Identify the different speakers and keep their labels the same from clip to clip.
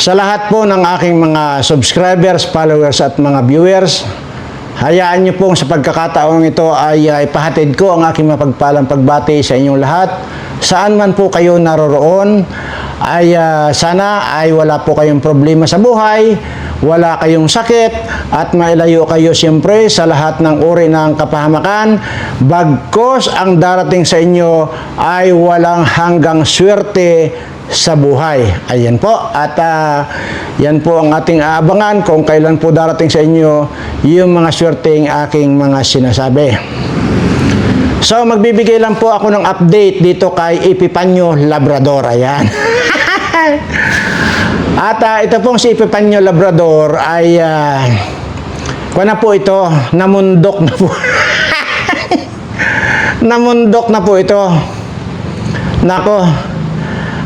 Speaker 1: Sa lahat po ng aking mga subscribers, followers at mga viewers, hayaan niyo pong sa pagkakataong ito ay uh, ipahatid ko ang aking mapagpalang pagbati sa inyong lahat. Saan man po kayo naroroon, ay ah, sana ay wala po kayong problema sa buhay, wala kayong sakit, at mailayo kayo siyempre sa lahat ng uri ng kapahamakan. Bagkos ang darating sa inyo ay walang hanggang swerte sa buhay. Ayan po. At ah, yan po ang ating aabangan kung kailan po darating sa inyo yung mga swerteng aking mga sinasabi. So, magbibigay lang po ako ng update dito kay Epipanyo Labrador. Ayan. At ah, ito pong si Epipanyo Labrador ay uh, kuha na po ito, namundok na po. namundok na po ito. Nako,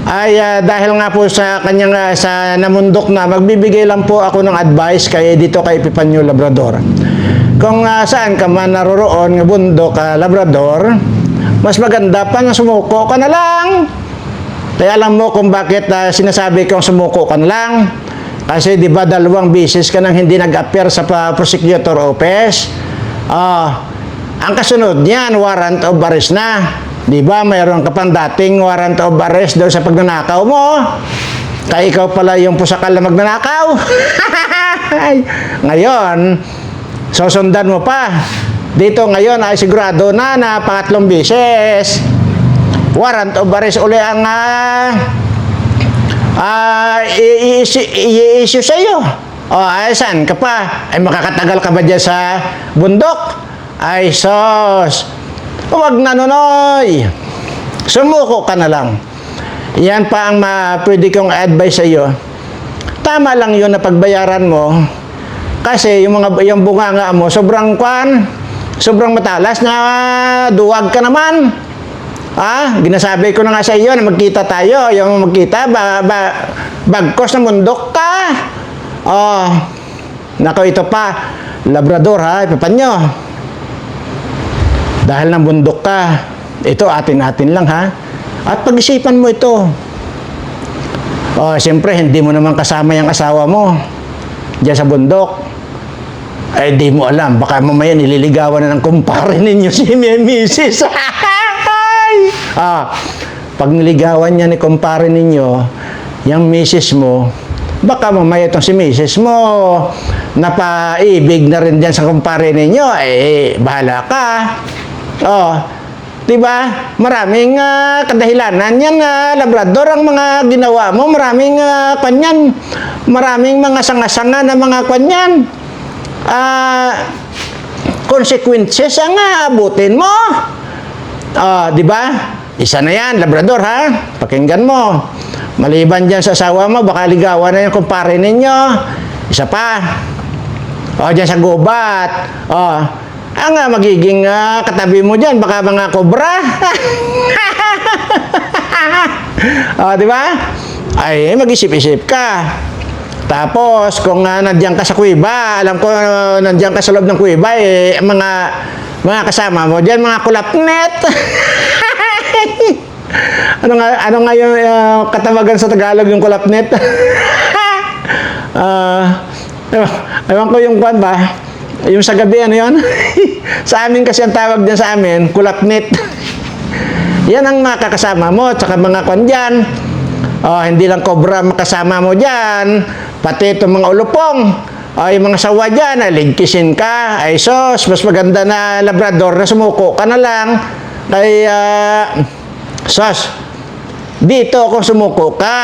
Speaker 1: ay ah, dahil nga po sa kanyang ah, sa namundok na, magbibigay lang po ako ng advice kay dito kay Epipanyo Labrador. Kung ah, saan ka man naroroon ng bundok ah, Labrador, mas maganda pa na sumuko ka na lang. Kaya alam mo kung bakit ah, sinasabi kong sumuko ka na lang. Kasi di ba dalawang beses ka nang hindi nag-appear sa prosecutor office? Ah, ang kasunod niyan, warrant of arrest na. Di ba, mayroon ka pang dating warrant of arrest doon sa pagnanakaw mo. Kaya ikaw pala yung pusakal na magnanakaw. Ngayon, susundan mo pa. Dito ngayon ay sigurado na na pangatlong beses. Warrant of arrest uli ang ah, ah, i- i- i-issue sa iyo. O, ay, saan ka pa? Ay, makakatagal ka ba dyan sa bundok? Ay, sos. Huwag na nunoy. Sumuko ka na lang. Yan pa ang ma pwede kong advice sa iyo. Tama lang yun na pagbayaran mo. Kasi yung mga yung bunganga mo, sobrang kwan, sobrang matalas na duwag ka naman. Ah, ginasabi ko na nga sa iyo na magkita tayo. Yung magkita, ba, ba, bagkos na mundok ka. Oh, nako ito pa. Labrador ha, ipapanyo. Dahil ng bundok ka, ito atin-atin lang ha. At pag-isipan mo ito. Oh, siyempre, hindi mo naman kasama yung asawa mo. Diyan sa bundok. Eh, di mo alam. Baka mamaya nililigawan na ng kumpare ninyo si Mrs. ah, pag niligawan niya ni kumpare ninyo, yung misis mo, baka mamaya itong si misis mo, napaibig na rin dyan sa kumpare ninyo, eh, bahala ka. Oh, di ba? Maraming ah, kadahilanan yan, ah, Labrador, ang mga ginawa mo, maraming uh, kanyan, maraming mga sanga-sanga na mga kanyan. Ah, consequences ang aabutin mo. Ah, di ba? Isa na yan, Labrador ha. Pakinggan mo. Maliban dyan sa asawa mo, baka ligawan na yung kumpare ninyo. Isa pa. O, dyan sa gubat. O, ang ah, magiging ah, katabi mo dyan, baka mga kobra. o, di ba? Ay, mag-isip-isip ka. Tapos, kung uh, nandiyan ka sa kuiba, alam ko uh, nandiyan ka sa loob ng kuiba, eh, mga, mga kasama mo dyan, mga kulapnet. ano nga, ano nga yung uh, katawagan sa Tagalog yung kulapnet? Ah, ewan, ko yung kwan ba? Yung sa gabi, ano yun? sa amin kasi ang tawag dyan sa amin, kulapnet. Yan ang mga kakasama mo, tsaka mga kwan dyan. Oh, hindi lang cobra makasama mo dyan, pati itong mga ulupong. Ay, mga sawa dyan, ay ligkisin ka. Ay, sos, mas maganda na labrador na sumuko ka na lang. Kay, ah, sos, dito kung sumuko ka.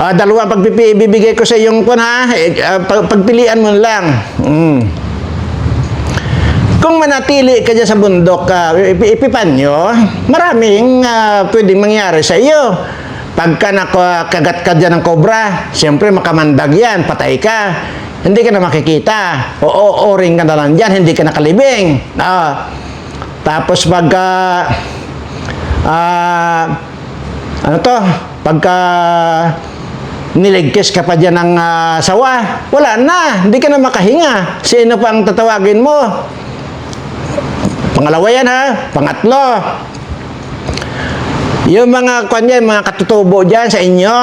Speaker 1: Ah, dalawang pagpipibigay ko sa iyong kun ha. Pag- pagpilian mo lang. Mm. Kung manatili ka dyan sa bundok, uh, ipipan nyo, maraming ah, pwedeng mangyari sa iyo. Pagka nakagat ka dyan ng kobra, siyempre makamandag yan, patay ka. Hindi ka na makikita. O, o, o-ring ka na lang dyan, hindi ka nakalibing. Ah, tapos pagka, ah, ano to, pagka niligkis ka pa dyan ng ah, sawa, wala na, hindi ka na makahinga. Sino pa ang tatawagin mo? Pangalawa yan ha. Pangatlo. Yung mga kanya, mga katutubo dyan sa inyo,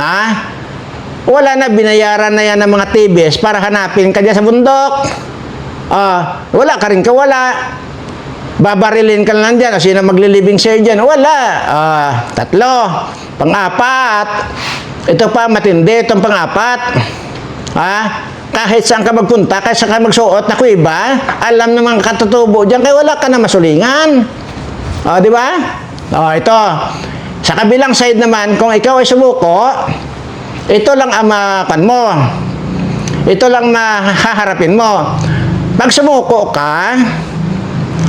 Speaker 1: ha? wala na, binayaran na yan ng mga TBS para hanapin ka dyan sa bundok. Ah, wala ka rin kawala. Babarilin ka lang dyan. O sino maglilibing sa'yo dyan? Wala. Ah, tatlo. Pang-apat. Ito pa, matindi. Itong pang-apat. Ha? Kahit saan ka magpunta, kahit saan ka magsuot na iba, alam naman katutubo dyan, kaya wala ka na masulingan. O, di ba? O, ito. Sa kabilang side naman, kung ikaw ay sumuko, ito lang ang makan mo. Ito lang mahaharapin mo. Pag sumuko ka,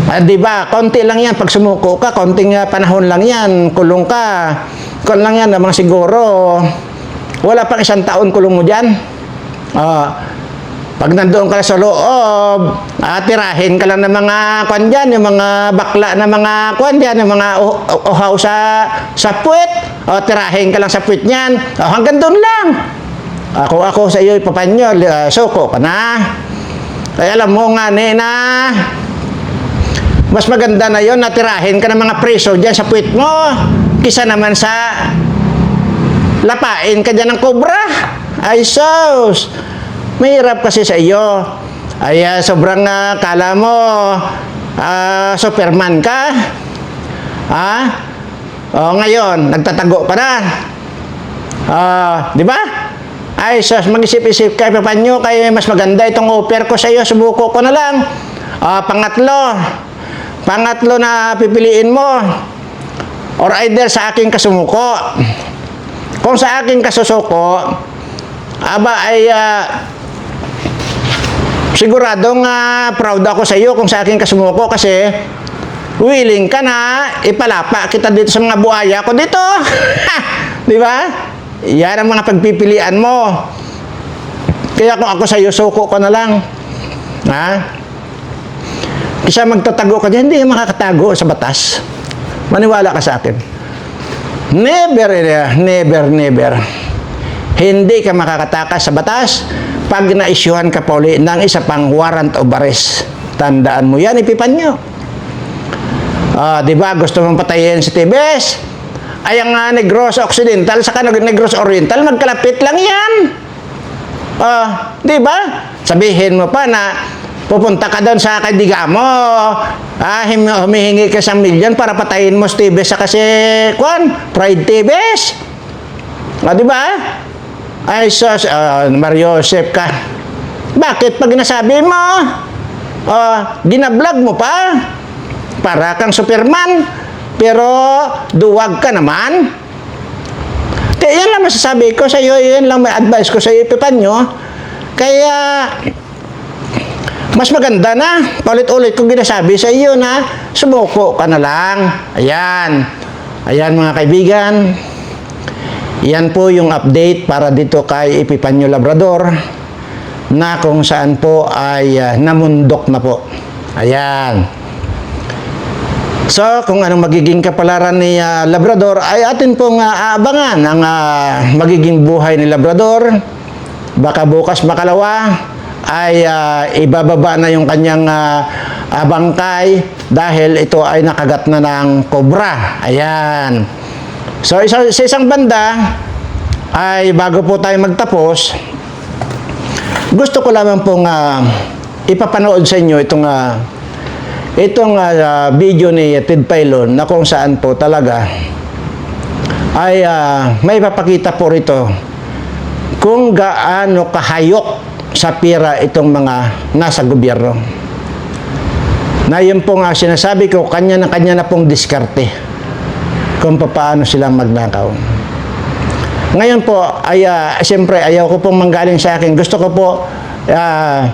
Speaker 1: ah, di ba, konti lang yan. Pag sumuko ka, konting ah, panahon lang yan. Kulong ka. Kulong lang yan, namang siguro. Wala pang isang taon kulong mo dyan. Ah, pag nandoon ka sa loob, ah, tirahin ka lang ng mga kwan dyan, yung mga bakla na mga kwan dyan, yung mga uh- uh- uhaw sa, sa puwet. O, tirahin ka lang sa puwet niyan. O, hanggang doon lang. Ako, ako sa iyo ipapanyo, uh, suko ka na. Ay, alam mo nga, nena, mas maganda na yon natirahin ka ng mga preso dyan sa puwet mo. Kisa naman sa lapain ka dyan ng kobra. Ay, sus. Mahirap kasi sa iyo. Ay, ah, sobrang ah, kala mo, ah, Superman ka. Ha? O, ngayon, nagtatago ka na. Ah, di ba? Ay, sus, mag-isip-isip ka, papanyo, kaya mas maganda itong offer ko sa iyo, subuko ko na lang. Ah, pangatlo, pangatlo na pipiliin mo, or either sa aking kasumuko. Kung sa aking kasusuko, aba ay ah, siguradong ah, proud ako sa iyo kung sa aking kasumuko kasi willing ka na ipalapa kita dito sa mga buhaya ko dito. Di ba? Yan ang mga pagpipilian mo. Kaya kung ako sa iyo, suko ko na lang. Ha? Kisa magtatago ka dyan, hindi ka makakatago sa batas. Maniwala ka sa akin. Never, eh, never, never. Hindi ka makakatakas sa batas pag na-issuehan ka pa uli ng isa pang warrant of arrest. Tandaan mo yan, ipipan nyo. Ah, di ba? Gusto mong patayin si TBS? Ay, ang uh, Negros Occidental sa Negros Oriental, magkalapit lang yan. Ah, di ba? Sabihin mo pa na pupunta ka doon sa kaibigan mo, ah, humihingi ka sa milyon para patayin mo si TBS sa kasi, kwan, Pride TBS. Ah, di ba? Ay, sus, ah, Mario Joseph ka. Bakit pag nasabi mo, ah, ginablog mo pa, para kang Superman, pero duwag ka naman. Kaya yan lang masasabi ko sa iyo, yan lang may advice ko sa iyo, Pepanyo. Kaya, mas maganda na, paulit-ulit kong ginasabi sa iyo na sumuko ka na lang. Ayan. Ayan mga kaibigan. Yan po yung update para dito kay Epipanyo Labrador na kung saan po ay ah, namundok na po. Ayan. So, kung anong magiging kapalaran ni ah, Labrador ay atin pong ah, aabangan ang ah, magiging buhay ni Labrador. Baka bukas makalawa ay ah, ibababa na yung kanyang ah, ah, bangkay dahil ito ay nakagat na ng kobra. Ayan. So, isa, sa isang banda ay bago po tayo magtapos, gusto ko lamang pong ah, ipapanood sa inyo itong ah, itong ah, video ni Ted Pailon na kung saan po talaga ay ah, may papakita po rito kung gaano kahayok sa pira itong mga nasa gobyerno. Na yun po nga sinasabi ko, kanya na kanya na pong diskarte kung paano sila magnakaw. Ngayon po, ay, ah, siyempre, ayaw ko pong manggaling sa akin. Gusto ko po, ah,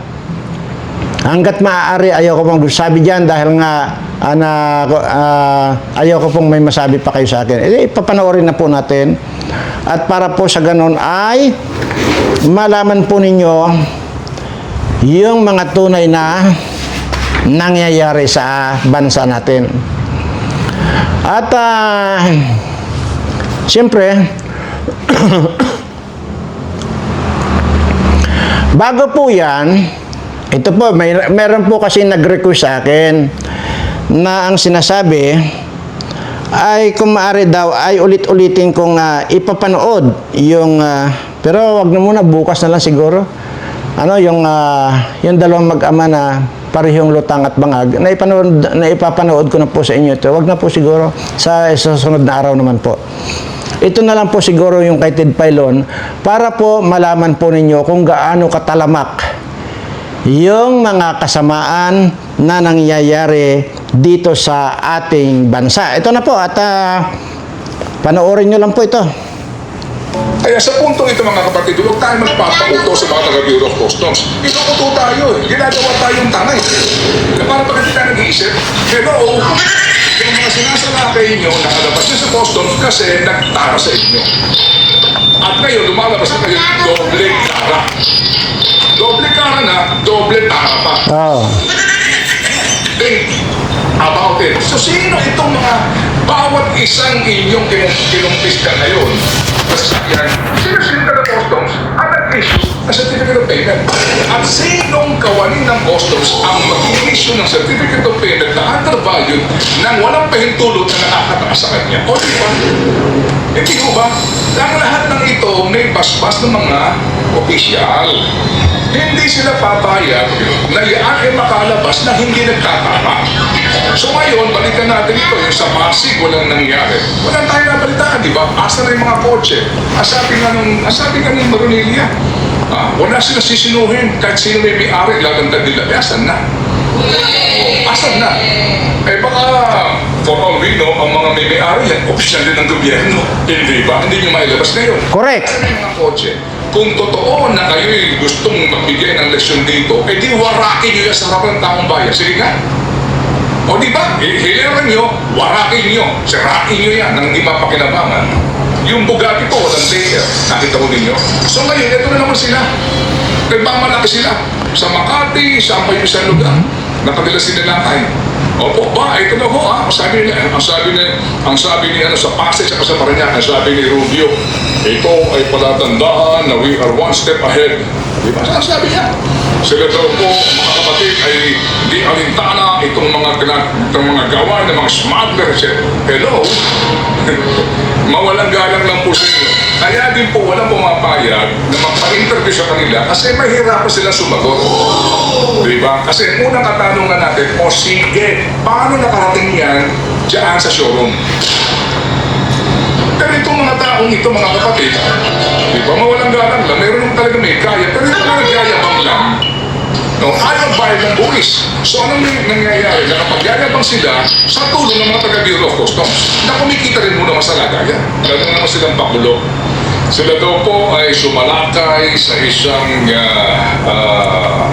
Speaker 1: hanggat maaari, ayaw ko pong sabi dyan dahil nga, ah, na, ah, ayaw ko pong may masabi pa kayo sa akin. Eh, papanoorin na po natin. At para po sa ganun ay, malaman po ninyo yung mga tunay na nangyayari sa bansa natin. At ah, siyempre, bago po yan, ito po, may, meron po kasi nag-request sa akin na ang sinasabi ay kung maaari daw ay ulit-ulitin kong ah, ipapanood yung ah, Pero wag na muna, bukas na lang siguro. Ano, yung, ah, yung dalawang mag-ama na parehong lutang at bangag, na, ipanood, na ipapanood ko na po sa inyo ito. Wag na po siguro sa, susunod na araw naman po. Ito na lang po siguro yung kay Ted Pailon para po malaman po ninyo kung gaano katalamak yung mga kasamaan na nangyayari dito sa ating bansa. Ito na po at ah, panoorin nyo lang po ito.
Speaker 2: Kaya sa puntong ito mga kapatid, huwag tayo magpapauto sa mga taga-Bureau of Customs. Inuuto tayo eh. Ginagawa tayong tangay. Na para pag hindi tayo nag-iisip, hello, yung mga sinasalakay nyo, nakalabas nyo sa customs kasi nagtara sa inyo. At ngayon, lumalabas na kayo doble tara. Doble tara na, doble tara pa.
Speaker 1: Oh.
Speaker 2: think about it. So, sino itong mga bawat isang inyong kinum- kinumpis ka ngayon? Yan, sino ka ng customs ang nag-issue ng certificate of payment? At sinong kawanin ng customs ang mag-issue ng certificate of payment na undervalued nang walang pahintulot na nakakataas sa kanya? O di ba? Hindi ko ba? Ang lahat ng ito may basbas ng mga opisyal. Hindi sila papayag na yan ay makalabas na hindi nagtatama. So ngayon, balikan natin ito. Yung sa Pasig, walang nangyari. Walang tayo nabalitaan, di ba? Asa na yung mga kotse? Asabi nga nung, asabi nga nung Maronilla. Ah, wala sila sisinuhin. Kahit sino may may-ari, lalantad nila. Eh, asan na? Oh, asan na? Eh baka, for all we know, ang mga may may-ari yan, opisyal din ng gobyerno. Hindi ba? Hindi nyo mailabas ngayon.
Speaker 1: Correct.
Speaker 2: Ano yung mga kotse? Kung totoo na kayo'y gustong magbigay ng lesyon dito, eh di warakin nyo yan sa harapan ng taong bayan. Sige nga. O di ba? Hiliran nyo, warakin nyo, sirain nyo yan nang di mapakinabangan. Yung Bugatti po, walang taker. Nakita ko ninyo. So ngayon, ito na naman sila. Nagmamalaki sila. Sa Makati, sa pa yung isang lugar. Nakadila sinilakay. Opo, ba, ito na ho, ah. Ang sabi ni, ang sabi ni, ang sabi ni, ano, sa Pasig, sa sa Parañaque, ang sabi ni Rubio, ito ay palatandaan na we are one step ahead. Di ba? Ang sabi niya. Sila daw po, mga kapatid, ay di alintana itong mga, itong mga gawa ng mga smuggler. Hello? Mawalang galang lang po sa inyo. Kaya din po walang pumapayag na magpa-interview sa kanila kasi mahirapan sila sumagot. Di ba? Kasi unang katanungan natin, o sige, paano nakarating yan dyan sa showroom? Pero itong mga taong ito, mga kapatid, di ba, mawalang galang lang, meron talaga may kaya, pero ito mga nagyayabang lang. No, ayaw bayad ng buwis. So anong may nangyayari? Nakapagyayabang sila sa tulong ng mga taga-Bureau of Customs na kumikita rin muna sa lagayan. Lalo naman silang pakulo. Sila daw po ay sumalakay sa isang ah, ah,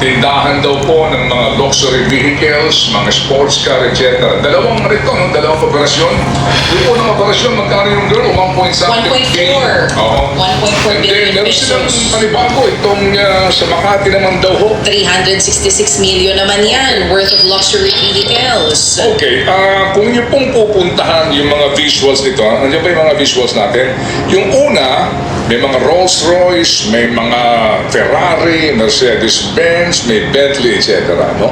Speaker 2: tindahan daw po ng mga luxury vehicles, mga sports car, etc. Dalawang rito, no? dalawang operasyon. Yung unang operasyon, magkano yung girl? 1 point something
Speaker 3: 1.4.
Speaker 2: Oo.
Speaker 3: 1.4
Speaker 2: And then,
Speaker 3: billion
Speaker 2: meron silang panibago. Itong ah, sa Makati naman daw ho,
Speaker 3: 366 million naman yan worth of luxury vehicles.
Speaker 2: Okay, ah kung niyo pong pupuntahan yung mga visuals nito, ah, nandiyan ba yung mga visuals natin? Yung una, may mga Rolls Royce, may mga Ferrari, Mercedes-Benz, may Bentley, etc. No?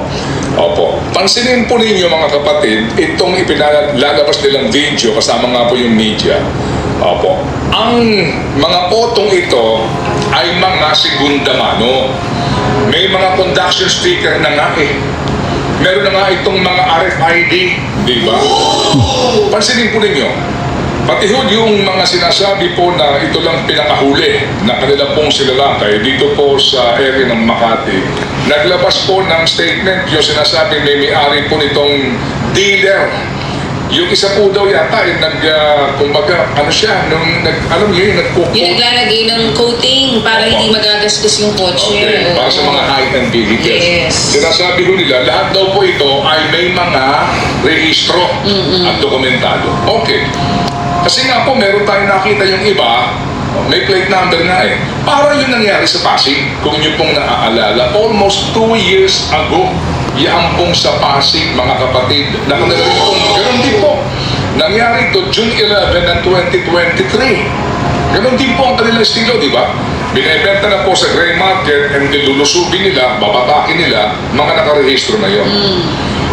Speaker 2: Opo. Pansinin po ninyo mga kapatid, itong ipinalalabas nilang video, kasama nga po yung media. Opo. Ang mga otong ito ay mga segunda mano. May mga conduction sticker na nga eh. Meron na nga itong mga RFID, di ba? Pansinin po ninyo, pati ho yung mga sinasabi po na ito lang pinakahuli na kanila pong silalakay dito po sa area ng Makati. Naglabas po ng statement yung sinasabi may may-ari po nitong dealer. Yung isa po daw yata, yung nag, ah, kumbaga, ano siya, nung, nag, alam niyo yung nagkuko.
Speaker 3: Yung naglalagay ng coating para
Speaker 2: Opo.
Speaker 3: hindi magagastos yung kotse.
Speaker 2: Okay, para sa mga high-end vehicles.
Speaker 3: Yes.
Speaker 2: Sinasabi ko nila, lahat daw po ito ay may mga rehistro at dokumentado. Okay. Kasi nga po, meron tayong nakita yung iba, may plate number nga eh. Para yung nangyari sa Pasig, kung nyo pong naaalala, almost two years ago, yan pong sa Pasig, mga kapatid, na kanila rin pong, ganun din po. Nangyari ito June 11 ng 2023. Ganon din po ang kanilang estilo, di ba? Binibenta na po sa gray market and nilulusubin nila, babatakin nila, mga nakarehistro na yon.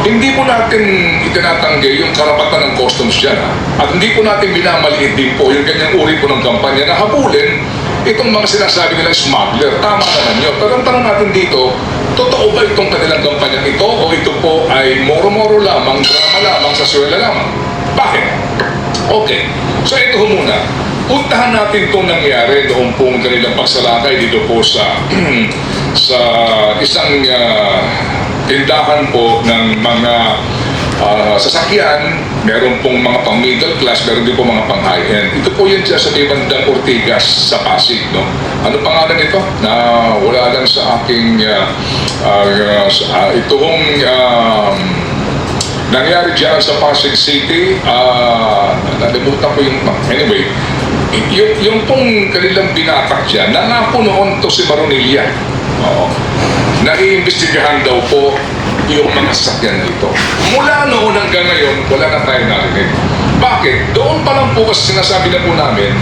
Speaker 2: Hindi po natin itinatanggi yung karapatan ng customs dyan. At hindi po natin minamaliit din po yung ganyang uri po ng kampanya na habulin itong mga sinasabi nilang smuggler, tama naman yun. Pero ang tanong natin dito, totoo ba itong kanilang kampanya ito o ito po ay moro-moro lamang, drama lamang, sa swela lamang? Bakit? Okay. So ito ho muna. Puntahan natin itong nangyari noong pong kanilang pagsalakay dito po sa sa isang ah, tindahan po ng mga ah, sasakyan. Meron pong mga pang middle class, meron din po mga pang high end. Ito po yun siya sa may bandang Ortigas sa Pasig. No? Ano pangalan ito? Na wala lang sa aking ah, sa- ah, ito hong um, nangyari dyan sa Pasig City, ah, nalimutan ko yung, anyway, yung, yung pong kanilang binatak dyan, nangako noon to si Baronilla. Oo. Naiimbestigahan daw po yung mga sasakyan nito. Mula noon hanggang ngayon, wala na tayo narinig. Bakit? Doon pa lang po kasi sinasabi na po namin,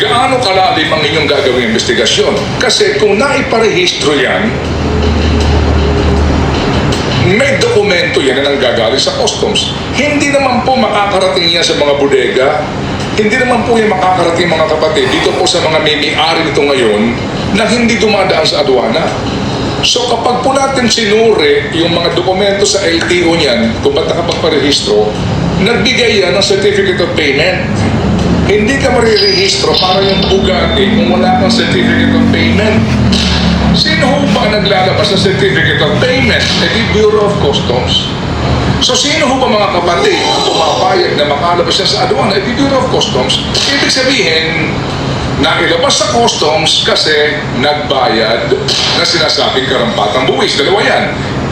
Speaker 2: gaano kalalim ang inyong gagawing investigasyon? Kasi kung naiparehistro yan, may dokumento yan na nanggagaling sa customs. Hindi naman po makakarating yan sa mga bodega. Hindi naman po yan makakarating mga kapatid dito po sa mga may-ari nito ngayon na hindi dumadaan sa aduana. So kapag po natin sinuri yung mga dokumento sa LTO niyan, kung ba't nakapagparehistro, nagbigay yan ng certificate of payment. Hindi ka marirehistro para yung Bugatti kung wala kang certificate of payment. Sino ho ba naglalabas ng certificate of payment? Eh di Bureau of Customs. So sino ho ba mga kapatid ang pumapayag na makalabas yan sa aduana? Eh di Bureau of Customs. Ibig sabihin, nailabas sa customs kasi nagbayad na sinasabing karampatang buwis. Dalawa yan.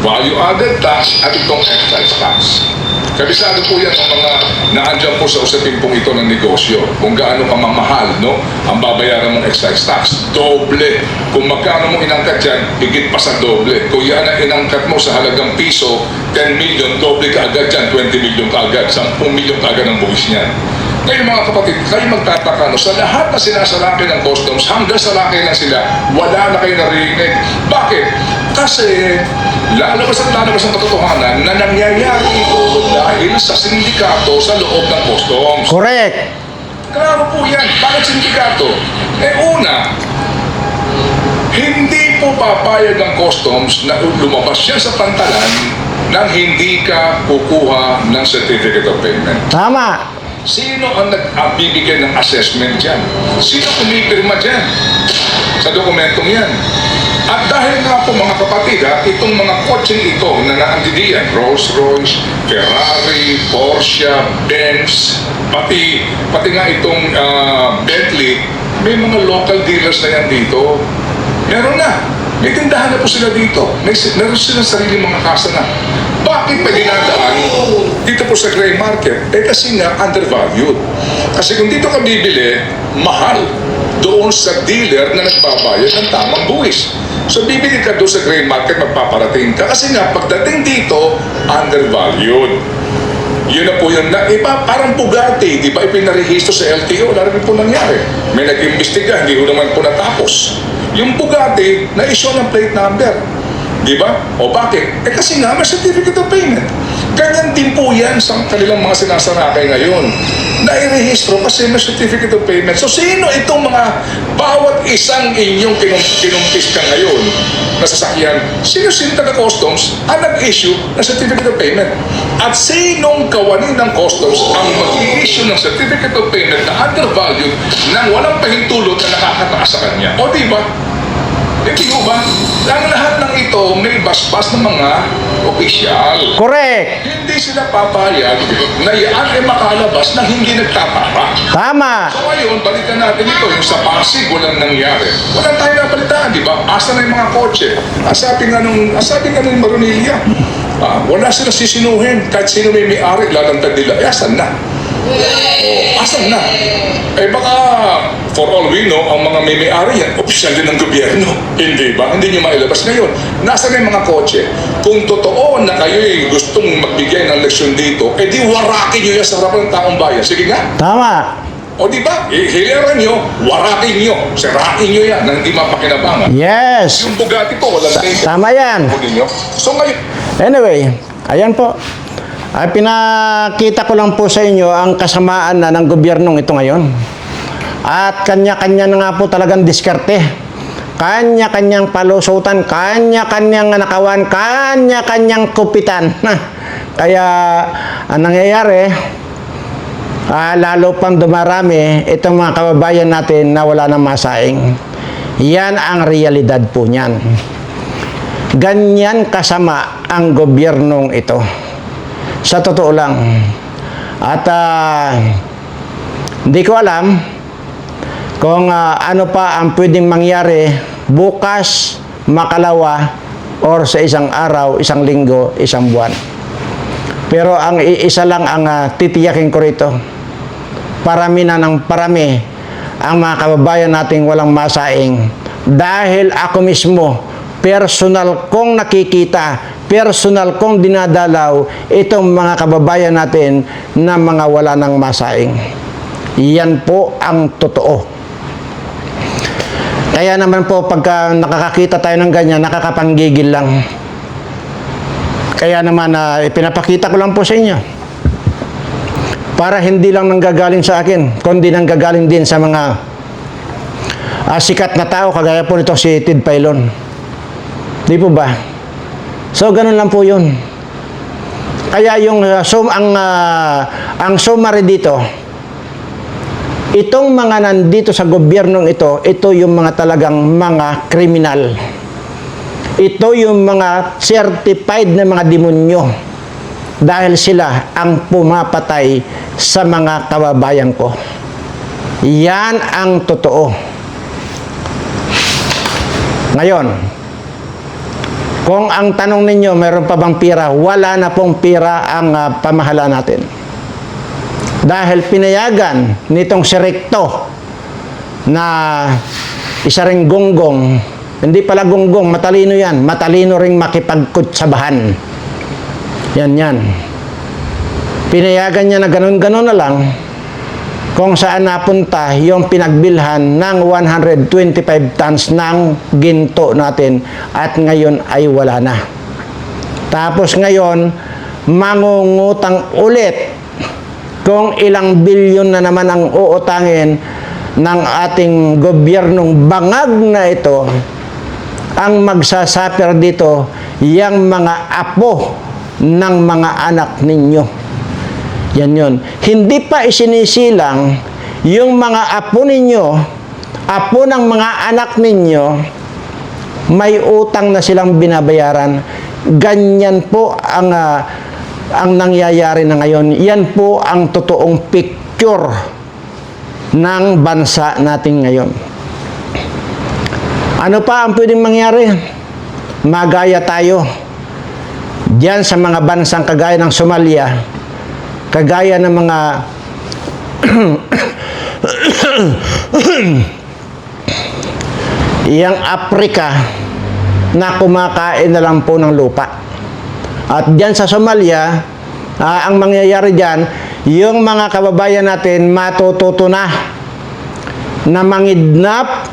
Speaker 2: Value added tax at itong excise tax. Kabisado po yan ang mga naandyan po sa usapin pong ito ng negosyo. Kung gaano ka mamahal, no? Ang babayaran mong excise tax, doble. Kung magkano mo inangkat yan, higit pa sa doble. Kung yan ang inangkat mo sa halagang piso, 10 million, doble ka agad yan, 20 million ka agad, 10 million ka agad ang buwis niyan. Ngayon mga kapatid, kayo magtataka, no? sa lahat na sinasalaki ng customs, hanggang sa laki lang sila, wala na kayo narinig. Bakit? Kasi lalabas at lalabas ang katotohanan na nangyayari ito dahil sa sindikato sa loob ng customs.
Speaker 1: Correct.
Speaker 2: Klaro po yan. Bakit sindikato? Eh una, hindi po papayag ang customs na lumabas siya sa pantalan nang hindi ka kukuha ng certificate of payment.
Speaker 1: Tama.
Speaker 2: Sino ang nagbibigay ng assessment dyan? Sino kumipirma dyan sa dokumentong yan? At dahil nga po mga kapatid, ha, itong mga kotseng ito na naandidiyan, Rolls Royce, Ferrari, Porsche, Benz, pati, pati nga itong ah, Bentley, may mga local dealers na yan dito. Meron na. May tindahan na po sila dito. May, meron silang sarili mga kasa na. Bakit pa dinadaan dito po sa gray market? Eh kasi nga undervalued. Kasi kung dito ka bibili, mahal doon sa dealer na nagbabayad ng tamang buwis. So bibili ka doon sa gray market, magpaparating ka. Kasi nga pagdating dito, undervalued. Yun na po yun. Na, iba, parang Bugatti, di ba ipinarehistro sa LTO? Wala rin po nangyari. May nag-imbestiga, hindi ko naman po natapos. Yung Bugatti, na-issue ng plate number. Di ba? O bakit? Eh kasi nga, may certificate of payment. Ganyan din po yan sa kanilang mga sinasarakay ngayon. Nairehistro kasi may certificate of payment. So sino itong mga bawat isang inyong kinum kinumpis ka ngayon na sasakyan? Sino sino taga customs ang nag-issue ng certificate of payment? At sinong kawani ng customs ang mag-issue ng certificate of payment na undervalued nang walang pahintulot na nakakataas sa kanya? O di ba? Mo ba? Ang lahat ng ito may basbas ng mga opisyal.
Speaker 1: Correct.
Speaker 2: Hindi sila papayag na yan ay makalabas na hindi nagtatapa.
Speaker 1: Tama.
Speaker 2: So ngayon, balikan natin ito. Yung sa Pasig, walang nangyari. Walang tayo napalitaan, di ba? Asa na yung mga kotse? Ang sabi nga nung, ang sabi nga nung Maronilla, ah, wala sila sisinuhin. Kahit sino may may-ari, lalantad nila. Eh, asan na? Oh, asan na? Eh baka, for all we know, ang mga may may-ari yan, opisyal din ng gobyerno. Hindi ba? Hindi nyo mailabas ngayon. Nasaan na yung mga kotse? Kung totoo na kayo'y gustong magbigay ng leksyon dito, eh di warakin nyo yan sa harapan ng taong bayan. Sige nga.
Speaker 1: Tama.
Speaker 2: O di ba? Hiliran nyo, warakin nyo, sirain nyo yan na hindi mapakinabangan.
Speaker 1: Yes.
Speaker 2: Yung Bugatti po, walang danger.
Speaker 1: Tama yan.
Speaker 2: Ninyo. So ngayon,
Speaker 1: Anyway, ayan po. Ay pinakita ko lang po sa inyo ang kasamaan na ng gobyernong ito ngayon. At kanya-kanya na nga po talagang diskarte. Kanya-kanyang palusutan, kanya-kanyang nakawan, kanya-kanyang kupitan. Kaya ang nangyayari, ah, lalo pang dumarami itong mga kababayan natin na wala ng masaing. Yan ang realidad po niyan. Ganyan kasama ang gobyernong ito. Sa totoo lang. At ah, hindi ko alam kung ah, ano pa ang pwedeng mangyari bukas, makalawa, or sa isang araw, isang linggo, isang buwan. Pero ang iisa lang ang ah, titiyakin ko rito. Parami na ng parami ang mga kababayan nating walang masaing. Dahil ako mismo, personal kong nakikita, personal kong dinadalaw itong mga kababayan natin na mga wala ng masaing. Yan po ang totoo. Kaya naman po pagka nakakakita tayo ng ganyan, nakakapanggigil lang. Kaya naman na ipinapakita ko lang po sa inyo. Para hindi lang nanggagaling sa akin, kundi nanggagaling din sa mga ah, sikat na tao kagaya po nito si Ted Pailon. Di po ba? So ganun lang po 'yun. Kaya yung ah, sum ang ah, ang summary dito, itong mga nandito sa gobyernong ito, ito yung mga talagang mga kriminal. Ito yung mga certified na mga demonyo dahil sila ang pumapatay sa mga kababayan ko. Yan ang totoo. Ngayon, kung ang tanong ninyo, meron pa bang pira? Wala na pong pira ang ah, pamahala natin. Dahil pinayagan nitong si Recto na isa ring gonggong, hindi pala gonggong, matalino yan, matalino ring makipagkutsabahan. Yan yan. Pinayagan niya na ganun-ganun na lang kung saan napunta yung pinagbilhan ng 125 tons ng ginto natin at ngayon ay wala na. Tapos ngayon, mangungutang ulit kung ilang bilyon na naman ang uutangin ng ating gobyernong bangag na ito ang magsasaper dito yang mga apo ng mga anak ninyo. Yan yun. Hindi pa isinisilang yung mga apo ninyo, apo ng mga anak ninyo, may utang na silang binabayaran. Ganyan po ang ah, ang nangyayari na ngayon. Yan po ang totoong picture ng bansa natin ngayon. Ano pa ang pwedeng mangyari? Magaya tayo. Diyan sa mga bansang kagaya ng Somalia, kagaya ng mga iyang Afrika na kumakain na lang po ng lupa. At diyan sa Somalia, ah, ang mangyayari diyan, yung mga kababayan natin matututo na na mangidnap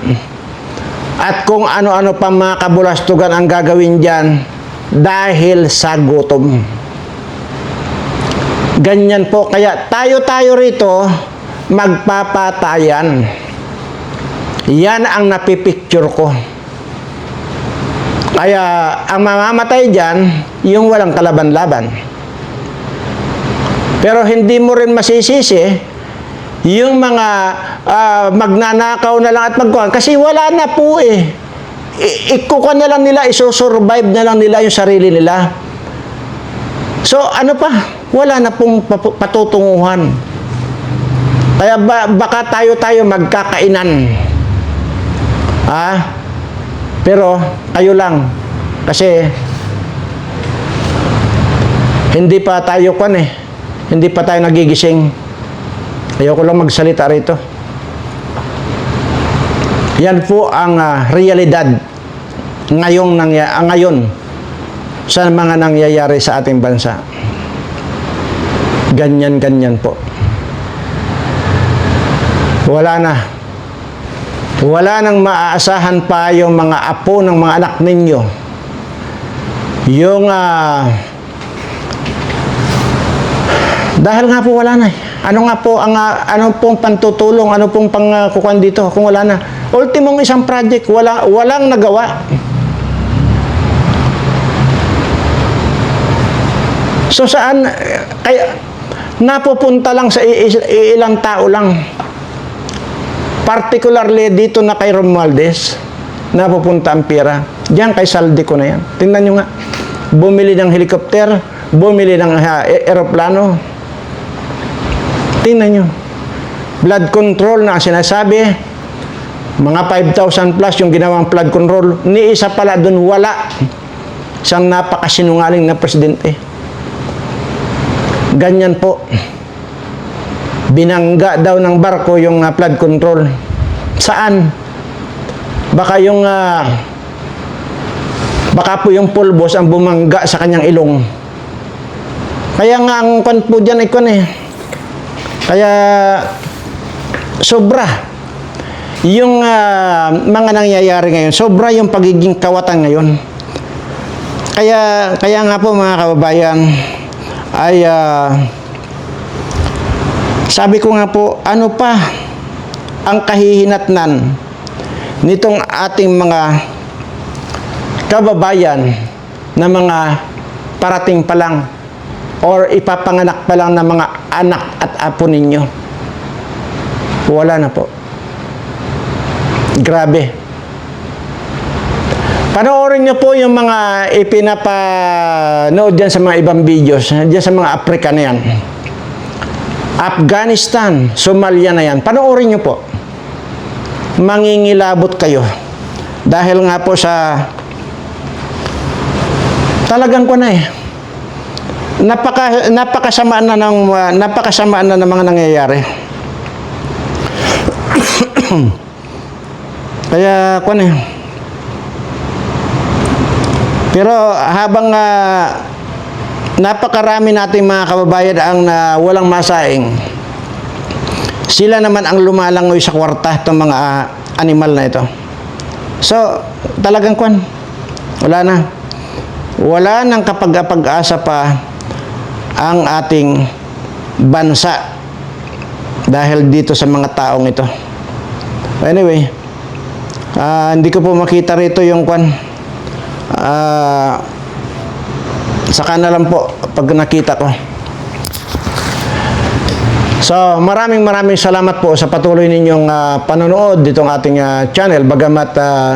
Speaker 1: at kung ano-ano pa mga kabulastugan ang gagawin diyan dahil sa gutom. Ganyan po. Kaya tayo-tayo rito magpapatayan. Yan ang napipicture ko. Kaya ang mamamatay dyan, yung walang kalaban-laban. Pero hindi mo rin masisisi yung mga ah, magnanakaw na lang at magkuhan. Kasi wala na po eh. I- na lang nila, isusurvive na lang nila yung sarili nila. So ano pa? Wala na pong patutunguhan. Kaya ba, baka tayo-tayo magkakainan. Ha? Pero kayo lang. Kasi hindi pa tayo kwan eh. Hindi pa tayo nagigising. Ayoko lang magsalita rito. Yan po ang ah, realidad ngayong nangya, ah, ngayon sa mga nangyayari sa ating bansa. Ganyan-ganyan po. Wala na. Wala nang maaasahan pa yung mga apo ng mga anak ninyo. Yung ah, dahil nga po wala na eh. Ano nga po ang ah, ano pong pantutulong, ano pong pangkukuan dito kung wala na. Ultimong isang project, wala walang nagawa. So saan eh, kaya napupunta lang sa ilang tao lang. Particularly dito na kay Romualdez, napupunta ang pera. Diyan kay Saldico na yan. Tingnan nyo nga. Bumili ng helicopter, bumili ng ha, e- eroplano. Tingnan nyo. Blood control na sinasabi, mga 5,000 plus yung ginawang flood control. Ni isa pala doon wala. Isang napakasinungaling na presidente. Ganyan po. Binangga daw ng barko yung uh, flood control. Saan? Baka yung ah, baka po yung pulbos ang bumangga sa kanyang ilong. Kaya nga ang kwan po dyan ay kwan eh. Kaya sobra yung ah, mga nangyayari ngayon, sobra yung pagiging kawatan ngayon. Kaya kaya nga po mga kababayan ay ah, sabi ko nga po, ano pa ang kahihinatnan nitong ating mga kababayan na mga parating pa lang or ipapanganak pa lang ng mga anak at apo ninyo. Wala na po. Grabe. Panoorin niyo po yung mga ipinapanood dyan sa mga ibang videos, dyan sa mga Afrika na yan. Afghanistan, Somalia na yan. Panoorin niyo po. Mangingilabot kayo. Dahil nga po sa talagang ko na eh. Napaka napakasamaan na ng uh, napakasamaan na ng mga nangyayari. Kaya ko na eh. Pero habang ah, napakarami nating mga kababayan ang ah, walang masaing, sila naman ang lumalangoy sa kwarta itong mga ah, animal na ito. So, talagang kwan, wala na. Wala nang kapag-asa pa ang ating bansa dahil dito sa mga taong ito. Anyway, ah, hindi ko po makita rito yung kwan. Ah, saka na lang po pag nakita ko. So, maraming maraming salamat po sa patuloy ninyong ah, panonood ditong ating ah, channel. Bagamat ah,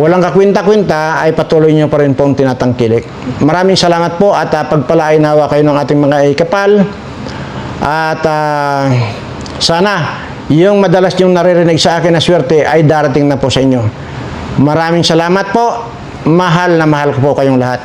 Speaker 1: walang kakwinta-kwinta, ay patuloy nyo pa rin pong tinatangkilik. Maraming salamat po at ah, pagpalain nawa kayo ng ating mga ikapal. At ah, sana yung madalas yung naririnig sa akin na swerte ay darating na po sa inyo. Maraming salamat po. Mahal na mahal ko po kayong lahat.